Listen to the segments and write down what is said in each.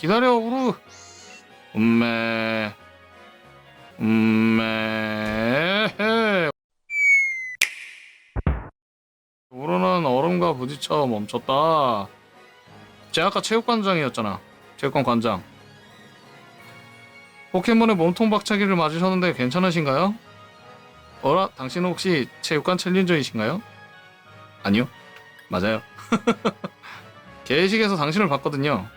기다려 우르 음메 음메. 우르는 얼음과 부딪혀 멈췄다. 제가 아까 체육관장이었잖아. 체육관 관장. 포켓몬의 몸통 박차기를 맞으셨는데 괜찮으신가요? 어라 당신은 혹시 체육관 챌린저이신가요? 아니요. 맞아요. 게시식에서 당신을 봤거든요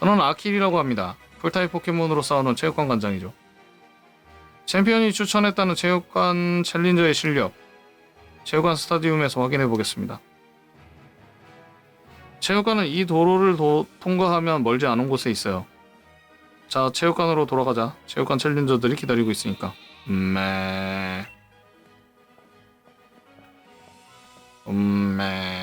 저는 아킬이라고 합니다. 풀타입 포켓몬으로 싸우는 체육관 관장이죠. 챔피언이 추천했다는 체육관 챌린저의 실력, 체육관 스타디움에서 확인해 보겠습니다. 체육관은 이 도로를 도- 통과하면 멀지 않은 곳에 있어요. 자, 체육관으로 돌아가자. 체육관 챌린저들이 기다리고 있으니까. 음메. 음메.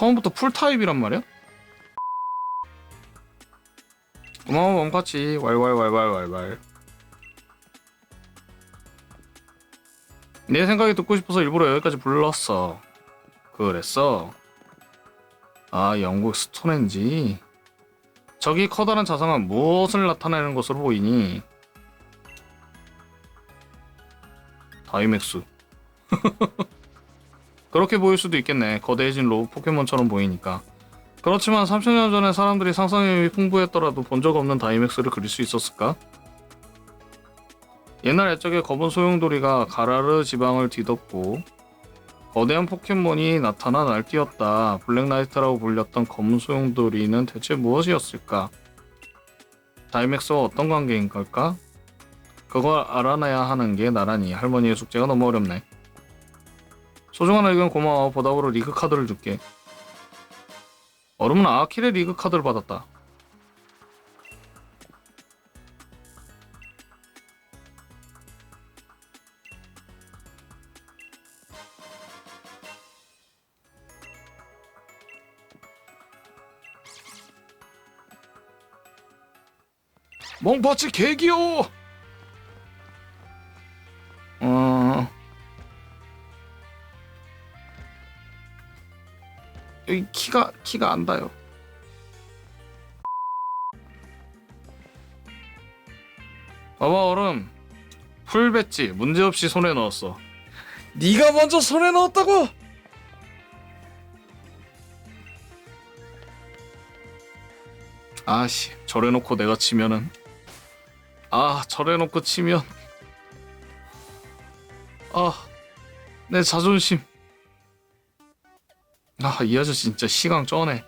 처음부터 풀타입이란 말이야? 고마워 멈같이 왈왈왈왈왈왈. 내 생각이 듣고 싶어서 일부러 여기까지 불렀어. 그랬어? 아 영국 스톤헨지. 저기 커다란 자상은 무엇을 나타내는 것으로 보이니? 다이맥스 그렇게 보일 수도 있겠네. 거대해진 로우 포켓몬처럼 보이니까. 그렇지만 3000년 전에 사람들이 상상력이 풍부했더라도 본 적 없는 다이맥스를 그릴 수 있었을까? 옛날 옛적에 검은 소용돌이가 가라르 지방을 뒤덮고 거대한 포켓몬이 나타나 날뛰었다. 블랙나이트라고 불렸던 검은 소용돌이는 대체 무엇이었을까? 다이맥스와 어떤 관계인 걸까? 그걸 알아내야 하는 게 나란히 할머니의 숙제가 너무 어렵네. 소중한 의견 고마워. 보답으로 리그 카드를 줄게. 얼음은 아킬의 리그 카드를 받았다. 멍파치 개귀여워! 어... 여기 키가 키가 안 닿아요. 봐봐 얼음 풀 배지 문제없이 손에 넣었어. 네가 먼저 손에 넣었다고? 아씨 저래놓고 내가 치면은 아 저래놓고 치면 아 내 자존심 아, 이 아저씨 진짜 시강 쩌네.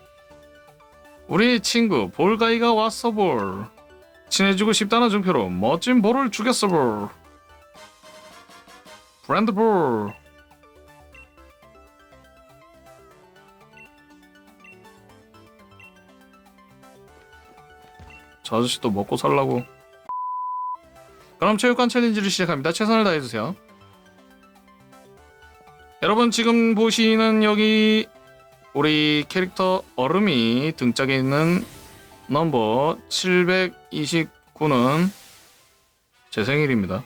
우리 친구 볼가이가 왔어 볼. 친해지고 싶다는 증표로 멋진 볼을 주겠어 볼. 브랜드 볼. 저 아저씨도 먹고 살라고. 그럼 체육관 챌린지를 시작합니다. 최선을 다해주세요. 여러분 지금 보시는 여기 우리 캐릭터 얼음이 등짝에 있는 넘버 729는 제 생일입니다.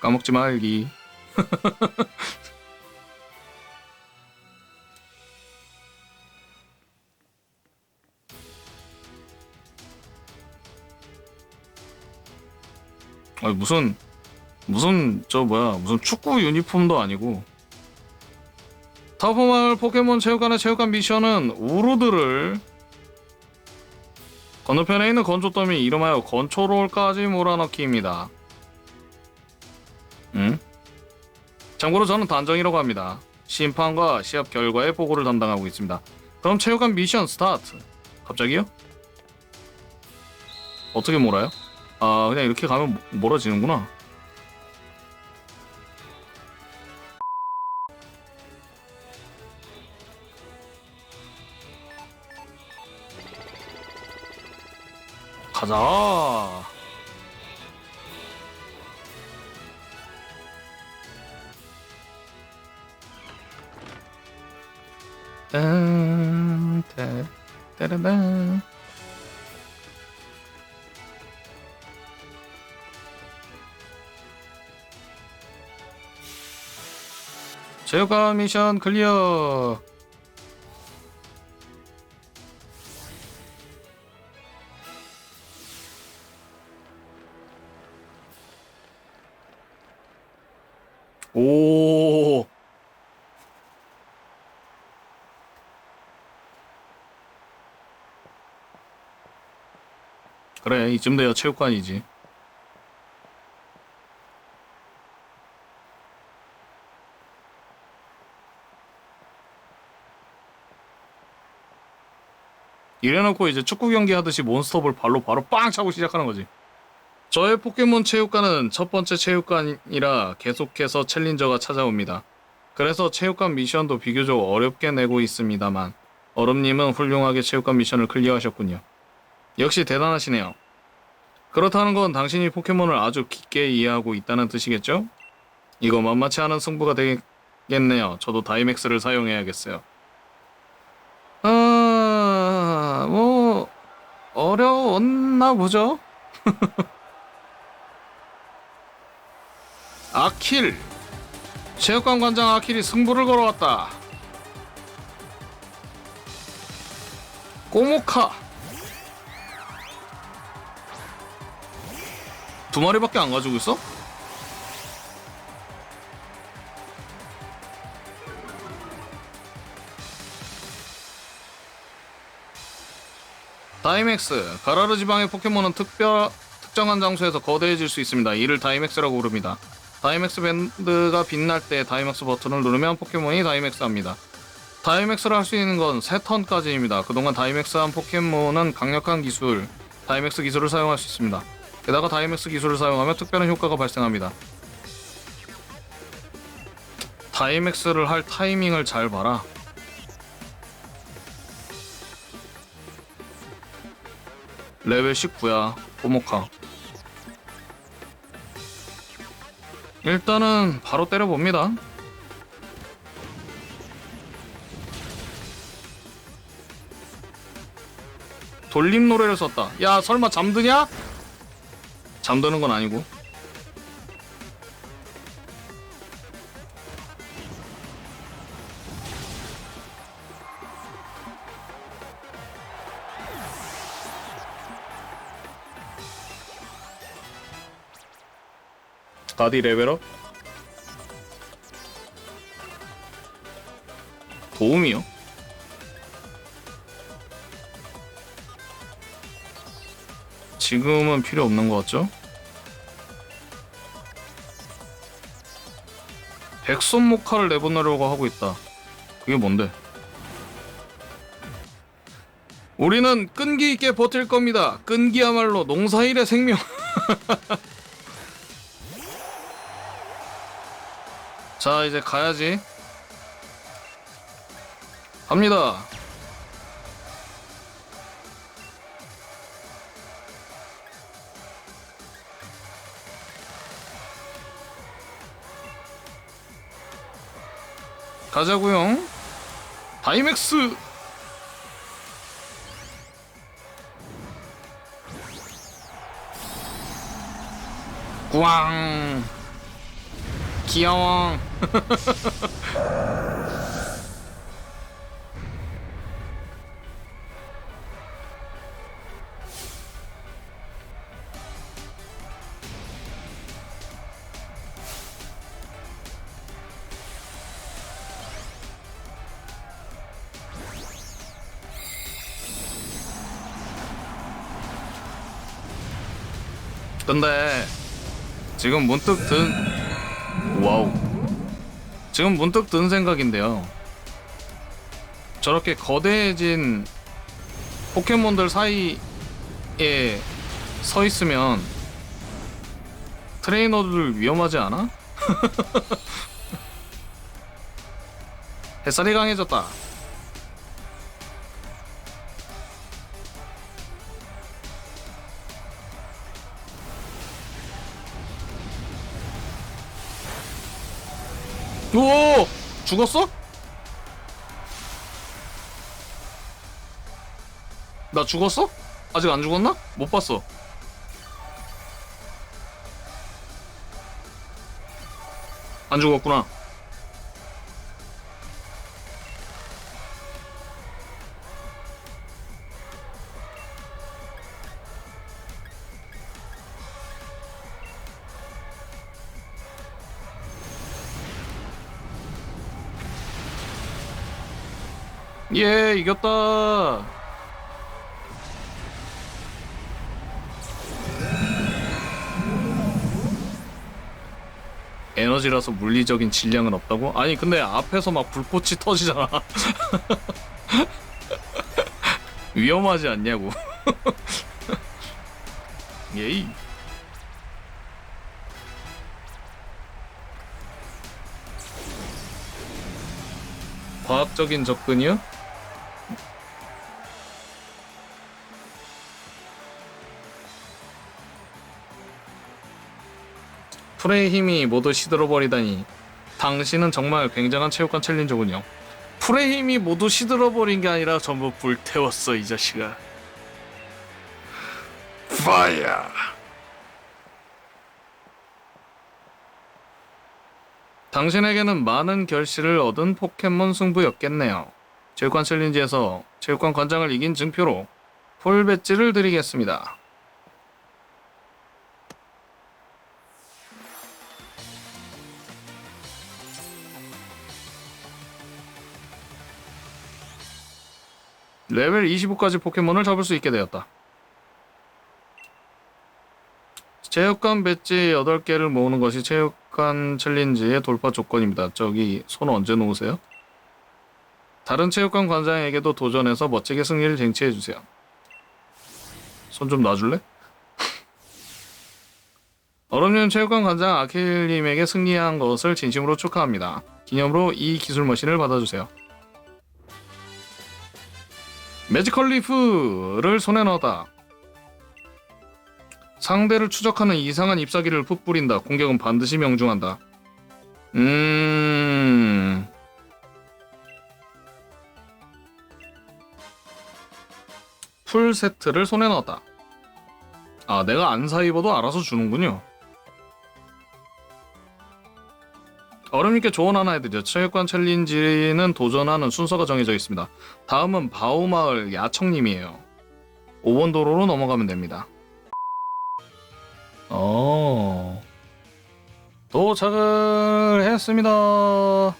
까먹지 말기. 아니 무슨 무슨 저 뭐야 무슨 축구 유니폼도 아니고 타포마을 포켓몬 체육관의 체육관 미션은 우루드를 건너편에 있는 건조 더미 이름하여 건초롤까지 몰아넣기입니다. 응? 참고로 저는 단정이라고 합니다. 심판과 시합 결과의 보고를 담당하고 있습니다. 그럼 체육관 미션 스타트. 갑자기요? 어떻게 몰아요? 아 그냥 이렇게 가면 모- 몰아지는구나. 가자. 딴, 딴, 따라단. 제휴가 미션 클리어. 그래 이쯤 돼야 체육관이지. 이래놓고 이제 축구 경기 하듯이 몬스터볼 발로 바로 빵 차고 시작하는 거지. 저의 포켓몬 체육관은 첫 번째 체육관이라 계속해서 챌린저가 찾아옵니다. 그래서 체육관 미션도 비교적 어렵게 내고 있습니다만 얼음님은 훌륭하게 체육관 미션을 클리어하셨군요. 역시 대단하시네요. 그렇다는 건 당신이 포켓몬을 아주 깊게 이해하고 있다는 뜻이겠죠? 이거 만만치 않은 승부가 되겠네요. 저도 다이맥스를 사용해야겠어요. 아, 뭐 어려웠나 보죠. 아킬 체육관 관장 아킬이 승부를 걸어왔다. 꼬모카 두 마리밖에 안 가지고 있어? 다이맥스 가라르 지방의 포켓몬은 특별 특정한 장소에서 거대해질 수 있습니다. 이를 다이맥스라고 부릅니다. 다이맥스 밴드가 빛날 때 다이맥스 버튼을 누르면 포켓몬이 다이맥스합니다. 다이맥스를 할 수 있는 건 3턴까지입니다. 그동안 다이맥스한 포켓몬은 강력한 기술, 다이맥스 기술을 사용할 수 있습니다. 게다가 다이맥스 기술을 사용하면 특별한 효과가 발생합니다. 다이맥스를 할 타이밍을 잘 봐라. 레벨 19야, 꼬모카. 일단은 바로 때려봅니다. 돌림 노래를 썼다. 야, 설마 잠드냐? 잠드는 건 아니고. 가디 레벨업? 도움이요? 지금은 필요 없는 것 같죠? 백손 모카를 내보내려고 하고 있다. 그게 뭔데? 우리는 끈기 있게 버틸 겁니다. 끈기야말로 농사일의 생명. 자, 이제 가야지. 갑니다. 가자고요. 다이맥스. 꾸왕. 귀여워. 근데 지금 문득 든 와우. 지금 문득 든 생각인데요. 저렇게 거대해진 포켓몬들 사이에 서 있으면 트레이너들 위험하지 않아? 햇살이 강해졌다 죽었어? 나 죽었어? 아직 안 죽었나? 못 봤어. 안 죽었구나. 예, 이겼다. 에너지라서 물리적인 질량은 없다고? 아니 근데 앞에서 막 불꽃이 터지잖아. 위험하지 않냐고. 예이. 과학적인 접근이요? 풀의 힘이 모두 시들어버리다니. 당신은 정말 굉장한 체육관 챌린저군요. 풀의 힘이 모두 시들어버린 게 아니라 전부 불태웠어 이 자식아. 파이어 당신에게는 많은 결실을 얻은 포켓몬 승부였겠네요. 체육관 챌린지에서 체육관 관장을 이긴 증표로 풀 배지를 드리겠습니다 레벨 25까지 포켓몬을 잡을 수 있게 되었다. 체육관 배지 8개를 모으는 것이 체육관 챌린지의 돌파 조건입니다. 저기 손 언제 놓으세요? 다른 체육관 관장에게도 도전해서 멋지게 승리를 쟁취해주세요. 손 좀 놔줄래? 얼음윤 체육관 관장 아킬님에게 승리한 것을 진심으로 축하합니다. 기념으로 이 기술 머신을 받아주세요. 매지컬 리프를 손에 넣었다. 상대를 추적하는 이상한 잎사귀를 푹 뿌린다. 공격은 반드시 명중한다. 음. 풀 세트를 손에 넣었다. 아, 내가 안 사 입어도 알아서 주는군요. 얼음님께 조언 하나 해드려. 체육관 챌린지는 도전하는 순서가 정해져 있습니다. 다음은 바우마을 야청님이에요. 5번 도로로 넘어가면 됩니다. 어. 도착을 했습니다.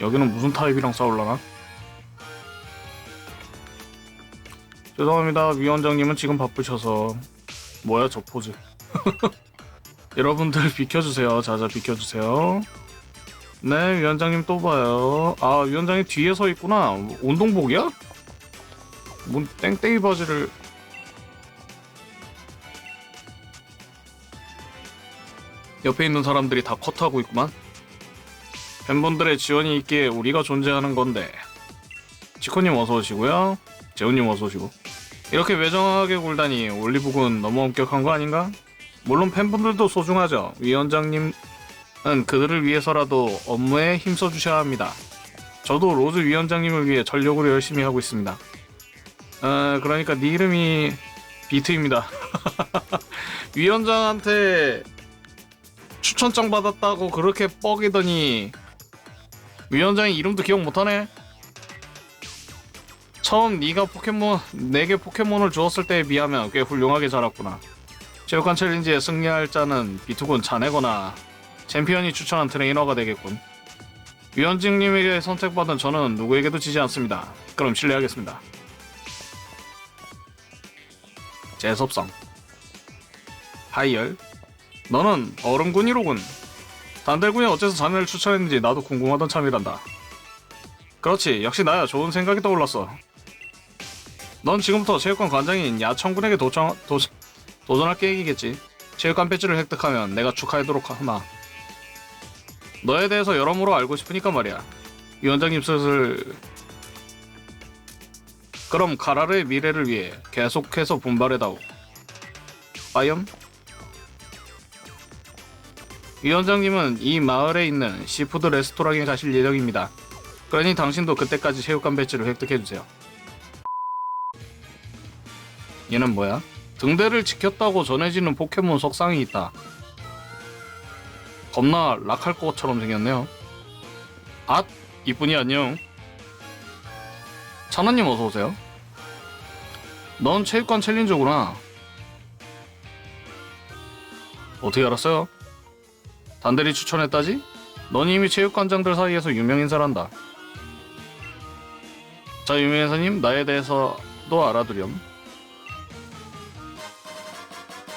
여기는 무슨 타입이랑 싸울라나? 죄송합니다. 위원장님은 지금 바쁘셔서 뭐야 저 포즈. 여러분들 비켜주세요. 자자 비켜주세요. 네 위원장님 또 봐요. 아 위원장님 뒤에 서 있구나. 운동복이야? 뭔 땡땡이 바지를 옆에 있는 사람들이 다 컷하고 있구만. 팬분들의 지원이 있기에 우리가 존재하는 건데. 치코님 어서 오시고요. 재훈님 어서 오시고. 이렇게 외정하게 굴다니 올리브군 너무 엄격한 거 아닌가? 물론 팬분들도 소중하죠. 위원장님은 그들을 위해서라도 업무에 힘써 주셔야 합니다. 저도 로즈 위원장님을 위해 전력으로 열심히 하고 있습니다. 어, 그러니까 네 이름이 비트입니다. 위원장한테 추천장 받았다고 그렇게 뻐기더니 위원장이 이름도 기억 못하네. 처음 네가 포켓몬 내게 포켓몬을 주었을 때에 비하면 꽤 훌륭하게 자랐구나. 체육관 챌린지에 승리할 자는 비투군 자네거나 챔피언이 추천한 트레이너가 되겠군. 위원장님에게 선택받은 저는 누구에게도 지지 않습니다. 그럼 실례하겠습니다. 재섭성 하이열 너는 얼음군이로군. 단델군이 어째서 자네를 추천했는지 나도 궁금하던 참이란다. 그렇지 역시 나야 좋은 생각이 떠올랐어. 넌 지금부터 체육관 관장인 야청군에게 도청, 도, 도전할 계획이겠지. 체육관 배지를 획득하면 내가 축하하도록 하마. 너에 대해서 여러모로 알고 싶으니까 말이야. 위원장님 슬슬... 그럼 가라르의 미래를 위해 계속해서 분발해다오. 빠염? 위원장님은 이 마을에 있는 시푸드 레스토랑에 가실 예정입니다. 그러니 당신도 그때까지 체육관 배지를 획득해주세요. 얘는 뭐야? 등대를 지켰다고 전해지는 포켓몬 석상이 있다. 겁나 락할 것처럼 생겼네요. 앗! 이쁜이 안녕. 찬원님 어서오세요. 넌 체육관 챌린저구나. 어떻게 알았어요? 단들이 추천했다지? 넌 이미 체육관장들 사이에서 유명인사란다. 자, 유명인사님, 나에 대해서도 알아두렴.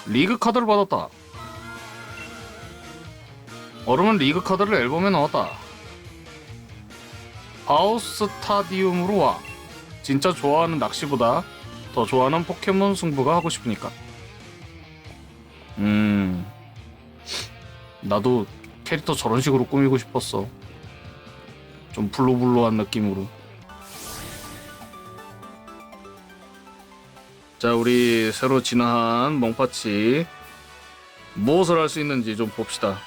리그 카드를 받았다. 얼음은 리그 카드를 앨범에 넣었다. 하우스 스타디움으로 와. 진짜 좋아하는 낚시보다 더 좋아하는 포켓몬 승부가 하고 싶으니까. 음. 나도 캐릭터 저런 식으로 꾸미고 싶었어. 좀 블루블루한 느낌으로. 자, 우리 새로 진화한 멍파치 무엇을 할 수 있는지 좀 봅시다.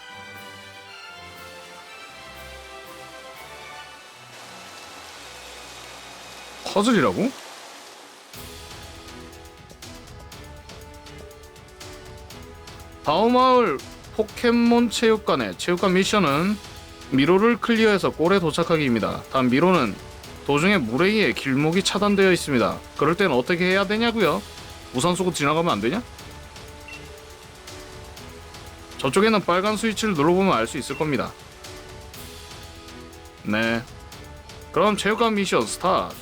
퍼즐이라고? 다음마을 포켓몬 체육관의 체육관 미션은 미로를 클리어해서 골에 도착하기입니다. 단 미로는 도중에 물에 의해 길목이 차단되어 있습니다. 그럴 땐 어떻게 해야 되냐고요? 우산 쏘고 지나가면 안 되냐? 저쪽에는 빨간 스위치를 눌러보면 알 수 있을 겁니다. 네. 그럼 체육관 미션 스타트.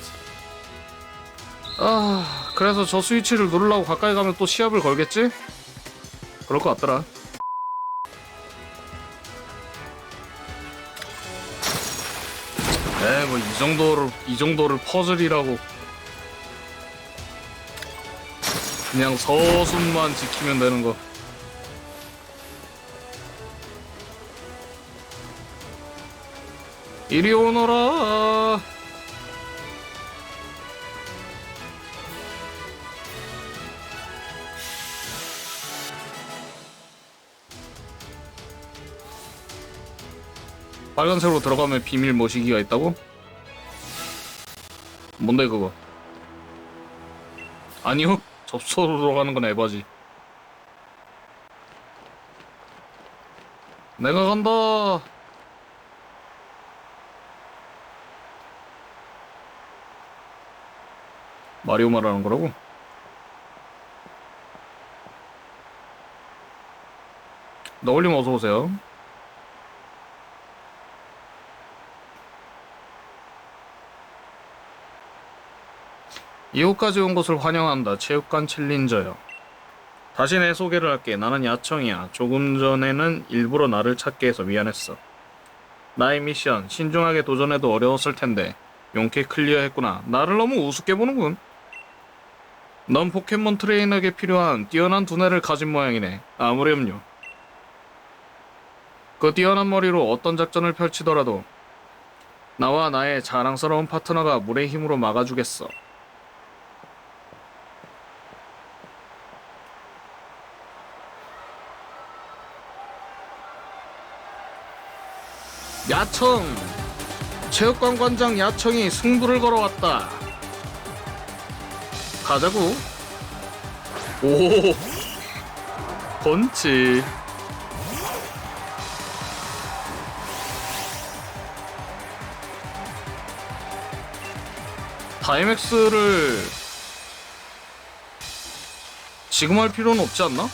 아, 그래서 저 스위치를 누르려고 가까이 가면 또 시합을 걸겠지? 그럴 것 같더라. 이 정도를 이 정도를 퍼즐이라고 그냥 서순만 지키면 되는 거. 이리 오너라. 빨간색으로 들어가면 비밀 모시기가 있다고? 뭔데 그거? 아니요 접소로 들어가는 건 에바지 내가 간다 마리오 말하는 거라고? 너울림 어서 오세요 이곳까지 온 것을 환영한다. 체육관 챌린저요. 다시 내 소개를 할게. 나는 야청이야. 조금 전에는 일부러 나를 찾게 해서 미안했어. 나의 미션, 신중하게 도전해도 어려웠을 텐데 용케 클리어했구나. 나를 너무 우습게 보는군. 넌 포켓몬 트레이너에게 필요한 뛰어난 두뇌를 가진 모양이네. 아무렴요. 그 뛰어난 머리로 어떤 작전을 펼치더라도 나와 나의 자랑스러운 파트너가 물의 힘으로 막아주겠어. 야청. 체육관 관장 야청이 승부를 걸어왔다. 가자고 오. 번치. 다이맥스를 지금 할 필요는 없지 않나?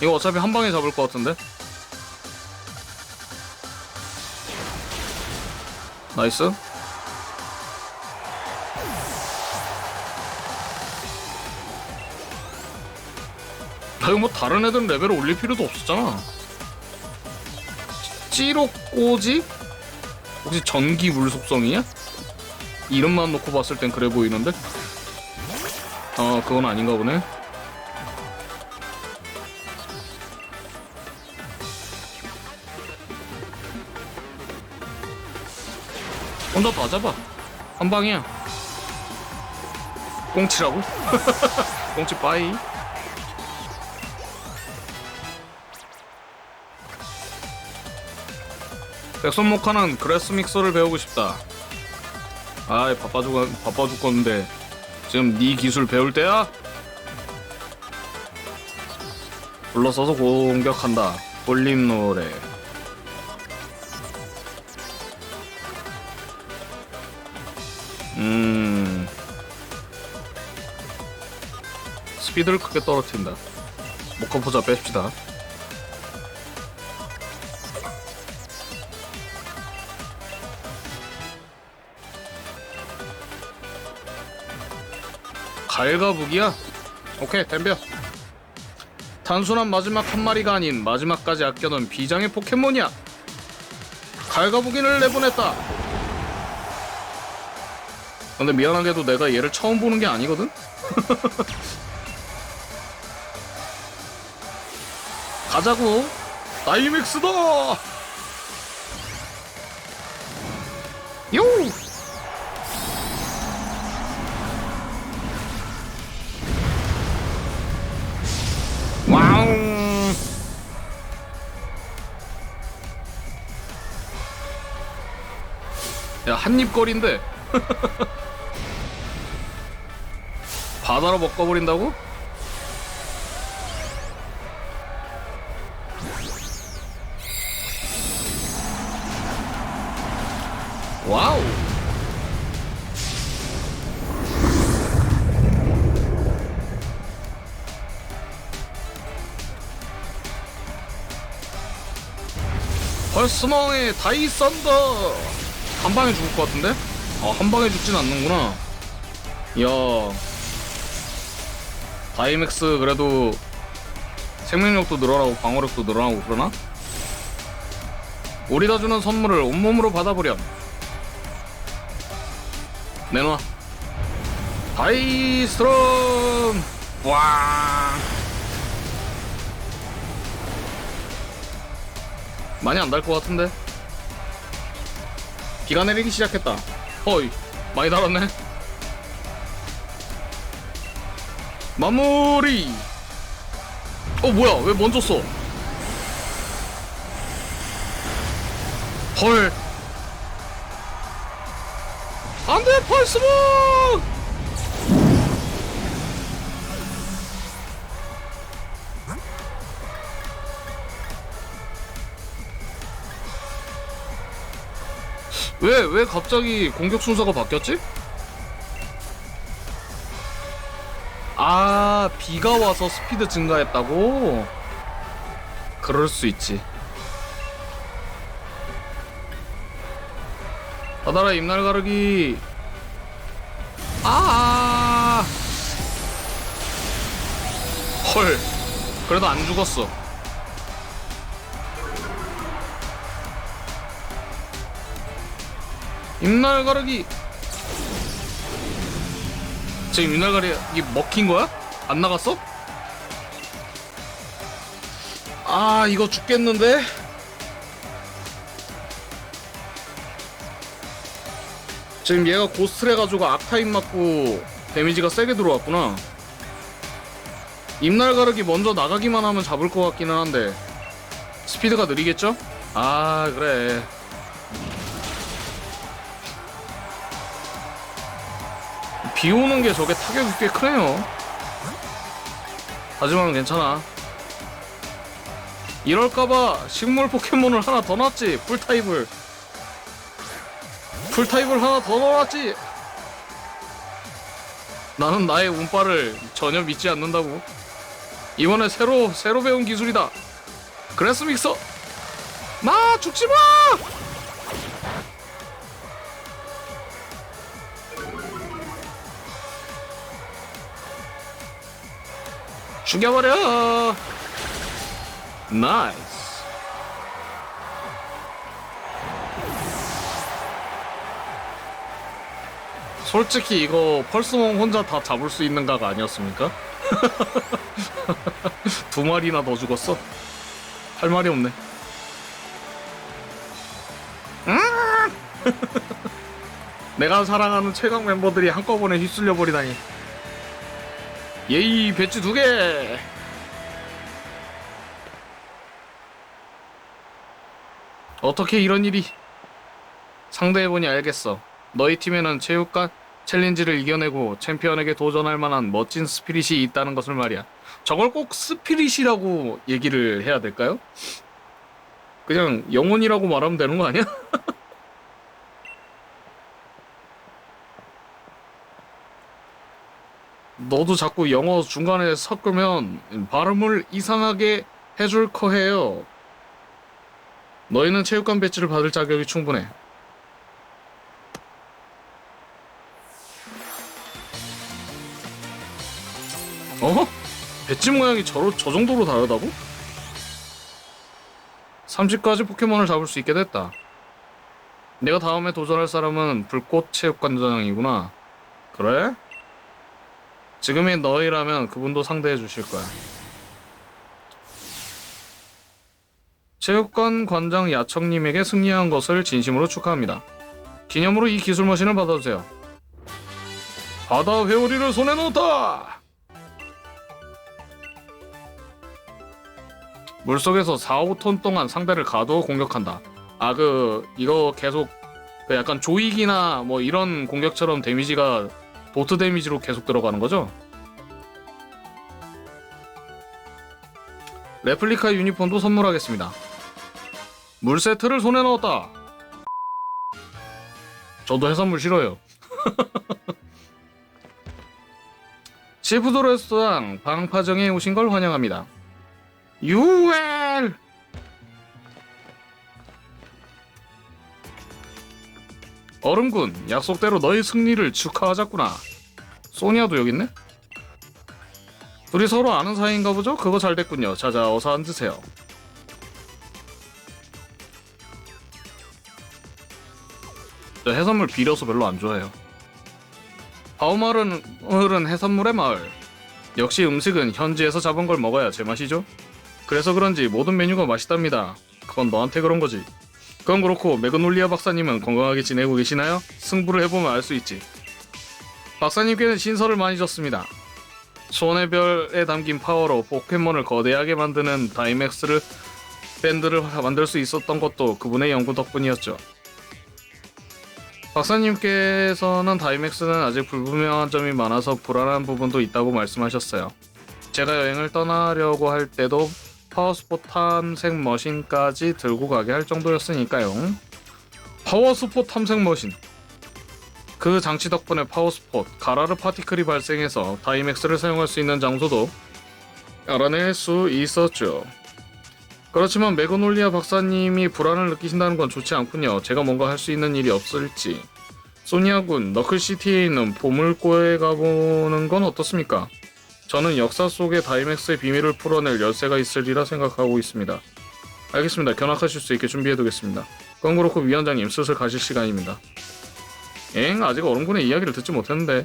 이거 어차피 한 방에 잡을 것 같은데 나이스. 아, 이거 뭐 다른 애들은 레벨을 올릴 필요도 없었잖아. 찌로꼬지? 혹시 전기 물 속성이야? 이름만 놓고 봤을 땐 그래 보이는데? 어, 그건 아닌가 보네. 혼자 다 잡아. 한 방이야. 꽁치라고? 꽁치 빠이. 백선 모카는 그래스 믹서를 배우고 싶다. 아이 바빠 죽 바빠 죽겠는데 지금 네 기술 배울 때야? 불러서서 공격한다. 볼림 노래. 스피드를 크게 떨어뜨린다 스코포자 뺍시다. 갈가북이야? 오케이 덤벼 단순한 마지막 한 마리가 아닌 마지막까지 아껴둔 비장의 포켓몬이야 갈가북이를 내보냈다 근데 미안하게도 내가 얘를 처음 보는 게 아니거든? 가자고. 다이맥스다. 요! 와우! 야 한입거리인데. 바다로 먹어버린다고? 와우. 벌스멍의 다이 썬더. 한 방에 죽을 것 같은데? 아 한 방에 죽진 않는구나. 이야. 다이맥스 그래도 생명력도 늘어나고 방어력도 늘어나고 그러나? 우리가 주는 선물을 온몸으로 받아보렴 내놔 다이스트롬. 와. 많이 안 달 것 같은데? 비가 내리기 시작했다. 허이 많이 달았네. 마무리. 어 뭐야? 왜 먼저 써? 헐. 안돼! 펄 스몬 왜, 왜 갑자기 공격 순서가 바뀌었지? 아, 비가 와서 스피드 증가했다고? 그럴 수 있지. 바다라 입날 가르기. 아! 헐. 그래도 안 죽었어. 입날 가르기. 지금 입날 가르기 먹힌 거야? 안 나갔어? 아, 이거 죽겠는데? 지금 얘가 고스트를 해가지고 악타임 맞고 데미지가 세게 들어왔구나. 입날 가르기 먼저 나가기만 하면 잡을 것 같기는 한데 스피드가 느리겠죠? 아 그래 비 오는 게 저게 타격이 꽤 크네요. 하지만 괜찮아. 이럴까봐 식물 포켓몬을 하나 더 놨지. 풀타입을. 풀타입을 하나 더 넣어놨지. 나는 나의 운빨을 전혀 믿지 않는다고. 이번에 새로 새로 배운 기술이다. 그래스 믹서. 나 죽지 마. 죽여버려. 나이스. 솔직히 이거 펄스몽 혼자 다 잡을 수 있는 각 아니었습니까? 두 마리나 더 죽었어. 할 말이 없네. 음! 내가 사랑하는 최강 멤버들이 한꺼번에 휩쓸려 버리다니. 예이 배치 두 개. 어떻게 이런 일이? 상대해보니 알겠어. 너희 팀에는 체육관 챌린지를 이겨내고 챔피언에게 도전할 만한 멋진 스피릿이 있다는 것을 말이야. 저걸 꼭 스피릿이라고 얘기를 해야 될까요? 그냥 영혼이라고 말하면 되는 거 아니야? 너도 자꾸 영어 중간에 섞으면 발음을 이상하게 해줄 거예요. 너희는 체육관 배지를 받을 자격이 충분해. 배지 모양이 저, 저 정도로 다르다고? 30가지 포켓몬을 잡을 수 있게 됐다. 내가 다음에 도전할 사람은 불꽃 체육관장이구나. 그래? 지금의 너희라면 그분도 상대해 주실 거야. 체육관 관장 야청님에게 승리한 것을 진심으로 축하합니다. 기념으로 이 기술 머신을 받아주세요. 바다 회오리를 손에 넣었다! 물속에서 4, 5톤 동안 상대를 가두어 공격한다. 아, 그, 이거 계속, 그 약간 조이기나 뭐 이런 공격처럼 데미지가 보트 데미지로 계속 들어가는 거죠? 레플리카 유니폼도 선물하겠습니다. 물 세트를 손에 넣었다. 저도 해산물 싫어요. 시푸드 레스토랑 방파정에 오신 걸 환영합니다. 유엘! 얼음군, 약속대로 너의 승리를 축하하자꾸나. 소니아도 여기 있네? 둘이 서로 아는 사이인가 보죠? 그거 잘 됐군요. 자자, 어서 앉으세요. 저 해산물 비려서 별로 안 좋아해요. 바우마을은 마을은 해산물의 마을. 역시 음식은 현지에서 잡은 걸 먹어야 제맛이죠. 그래서 그런지 모든 메뉴가 맛있답니다. 그건 너한테 그런 거지. 그건 그렇고 메그놀리아 박사님은 건강하게 지내고 계시나요? 승부를 해보면 알 수 있지. 박사님께는 신설을 많이 줬습니다. 소원의 별에 담긴 파워로 포켓몬을 거대하게 만드는 다이맥스를 밴드를 만들 수 있었던 것도 그분의 연구 덕분이었죠. 박사님께서는 다이맥스는 아직 불분명한 점이 많아서 불안한 부분도 있다고 말씀하셨어요. 제가 여행을 떠나려고 할 때도 파워스포 탐색 머신까지 들고 가게 할 정도였으니까요. 파워스포 탐색 머신. 그 장치 덕분에 파워스포 가라르 파티클이 발생해서 다이맥스를 사용할 수 있는 장소도 알아낼 수 있었죠. 그렇지만 메고놀리아 박사님이 불안을 느끼신다는 건 좋지 않군요. 제가 뭔가 할 수 있는 일이 없을지. 소니아군, 너클시티에 있는 보물고에 가보는 건 어떻습니까? 저는 역사 속의 다이맥스의 비밀을 풀어낼 열쇠가 있으리라 생각하고 있습니다. 알겠습니다. 견학하실 수 있게 준비해두겠습니다. 그건 그렇고 위원장님 슬슬 가실 시간입니다. 엥? 아직 얼음군의 이야기를 듣지 못했는데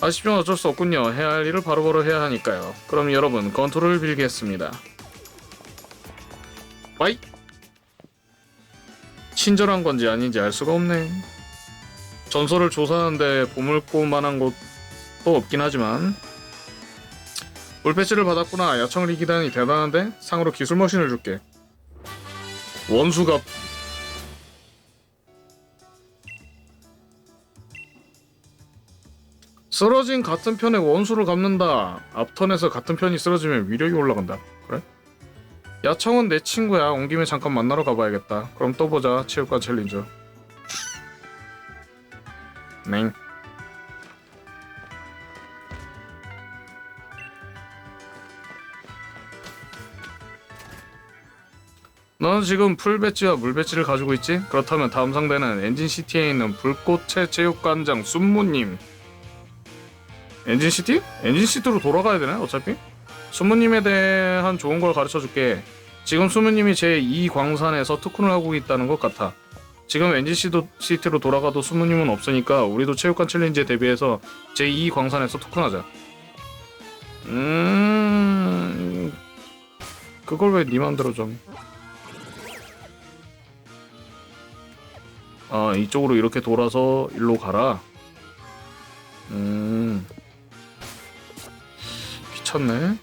아쉽지만 어쩔 수 없군요. 해야 할 일을 바로바로 해야 하니까요. 그럼 여러분 건투를 빌겠습니다. 와이! 친절한 건지 아닌지 알 수가 없네. 전설을 조사하는데 보물고만한 곳도 없긴 하지만 물배지를 받았구나. 야청 리기단이 대단한데? 상으로 기술 머신을 줄게. 원수갑. 쓰러진 같은 편의 원수를 갚는다. 앞턴에서 같은 편이 쓰러지면 위력이 올라간다. 그래? 야청은 내 친구야. 온 김에 잠깐 만나러 가봐야겠다. 그럼 또 보자. 체육관 챌린저. 넹. 너는 지금 풀 배지와 물 배지를 가지고 있지? 그렇다면 다음 상대는 엔진시티에 있는 불꽃의 체육관장 순무님. 엔진시티? 엔진시티로 돌아가야 되네 어차피? 순무님에 대한 좋은 걸 가르쳐 줄게. 지금 순무님이 제2 광산에서 특훈을 하고 있다는 것 같아. 지금 엔진시티로 돌아가도 순무님은 없으니까 우리도 체육관 챌린지에 대비해서 제2 광산에서 특훈하자. 음... 그걸 왜 네 맘대로 좀... 아 이쪽으로 이렇게 돌아서 일로 가라. 음. 귀찮네